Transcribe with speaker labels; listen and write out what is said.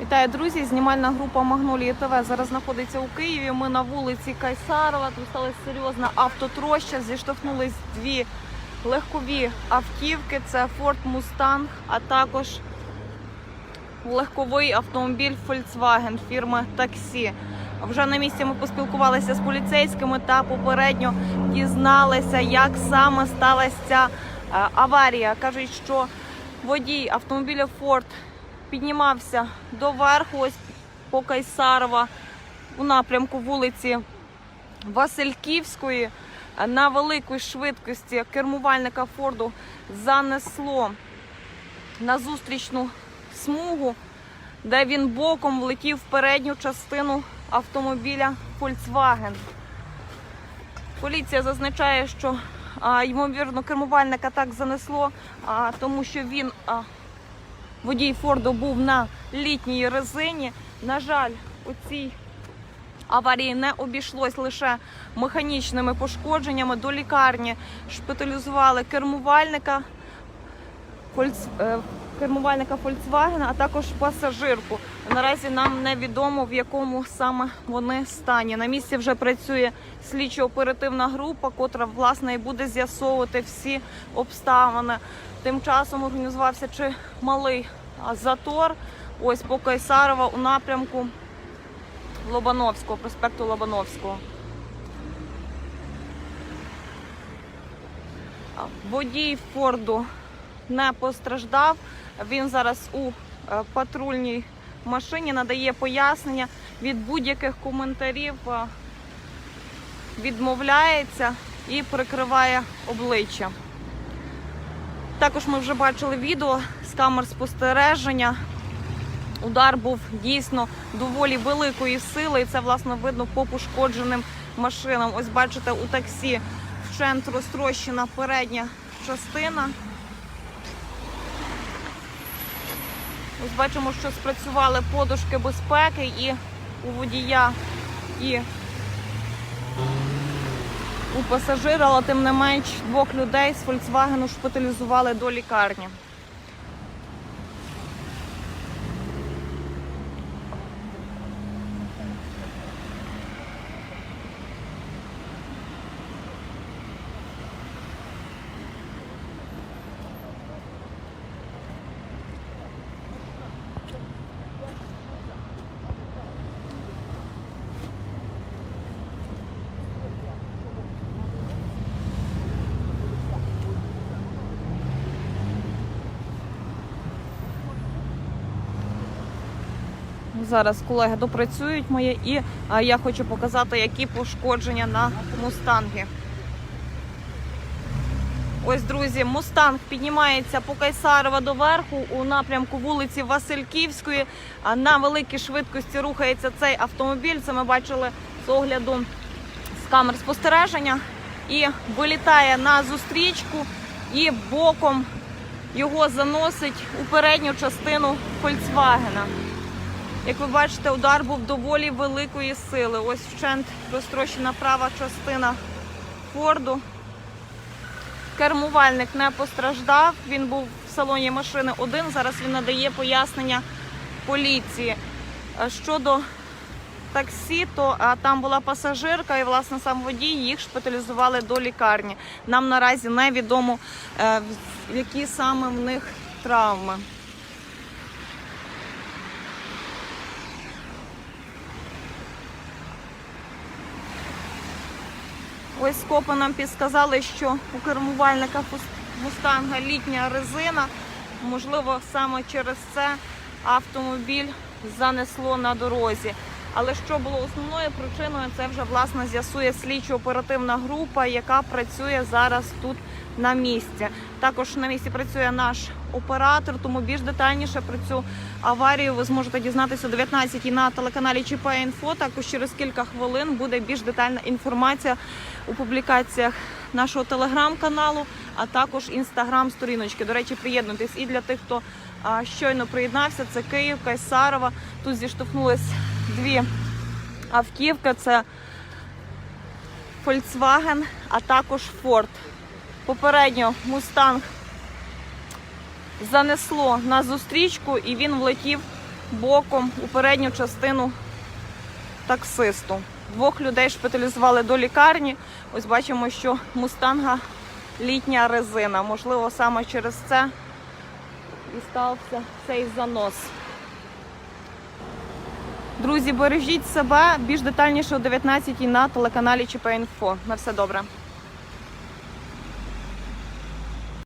Speaker 1: Вітаю, друзі! Знімальна група Магнолії ТВ зараз знаходиться у Києві. Ми на вулиці Кайсарова. Тут сталася серйозна автотроща. Зіштовхнулись дві легкові автівки. Це Ford Mustang, а також легковий автомобіль Volkswagen фірми Таксі. Вже на місці ми поспілкувалися з поліцейськими та попередньо дізналися, як саме сталася е, аварія. Кажуть, що водій автомобіля Ford піднімався доверху, ось по Кайсарова у напрямку вулиці Васильківської. На великій швидкості кермувальника Форду занесло на зустрічну смугу, де він боком влетів в передню частину автомобіля Volkswagen. Поліція зазначає, що а, ймовірно кермувальника так занесло, а, тому що він а, водій Форду був на літній резині. На жаль, у цій аварії не обійшлось лише механічними пошкодженнями. До лікарні шпиталізували кермувальника, е, кермувальника Volkswagen, а також пасажирку. Наразі нам невідомо в якому саме вони стані. На місці вже працює слідчо-оперативна група, котра власне і буде з'ясовувати всі обставини. Тим часом організувався чи малий затор. Ось по Кайсарова у напрямку Лобановського, проспекту Лобановського. Водій Форду не постраждав. Він зараз у е, патрульній машині надає пояснення від будь-яких коментарів. е, Відмовляється і прикриває обличчя. Також ми вже бачили відео з камер спостереження. Удар був дійсно доволі великої сили, і це власне видно по пошкодженим машинам. Ось бачите, у таксі вщент розтрощена передня частина. Ось бачимо, що спрацювали подушки безпеки і у водія, і у пасажира, але тим не менш двох людей з Volkswagen шпиталізували до лікарні. Зараз колеги допрацюють моє і я хочу показати, які пошкодження на мустангі. Ось, друзі, мустанг піднімається по Кайсарова до верху у напрямку вулиці Васильківської. На великій швидкості рухається цей автомобіль. Це ми бачили з огляду з камер спостереження. І вилітає на зустрічку і боком його заносить у передню частину Фольксвагена. Як ви бачите, удар був доволі великої сили. Ось вщент розтрощена права частина Форду. Кермувальник не постраждав. Він був в салоні машини один. Зараз він надає пояснення поліції. Щодо таксі, то а, там була пасажирка і власне сам водій їх шпиталізували до лікарні. Нам наразі невідомо, е, які саме в них травми. Ось скопи нам підсказали, що у кермувальника мустанга літня резина. Можливо, саме через це автомобіль занесло на дорозі. Але що було основною причиною, це вже власне з'ясує слідчо-оперативна група, яка працює зараз тут на місці. Також на місці працює наш оператор, тому більш детальніше про цю аварію ви зможете дізнатися о 19 на телеканалі ЧП Інфо. Також через кілька хвилин буде більш детальна інформація у публікаціях нашого телеграм-каналу, а також інстаграм-сторіночки. До речі, приєднуйтесь і для тих, хто щойно приєднався. Це Київ, Кайсарова. Тут зіштовхнулись дві автівки. Це Volkswagen, а також Ford. Попередньо Мустанг занесло на зустрічку і він влетів боком у передню частину таксисту. Двох людей шпиталізували до лікарні. Ось бачимо, що мустанга літня резина. Можливо, саме через це і стався цей занос. Друзі, бережіть себе більш детальніше о 19 на телеканалі ЧП Інфо. На все добре.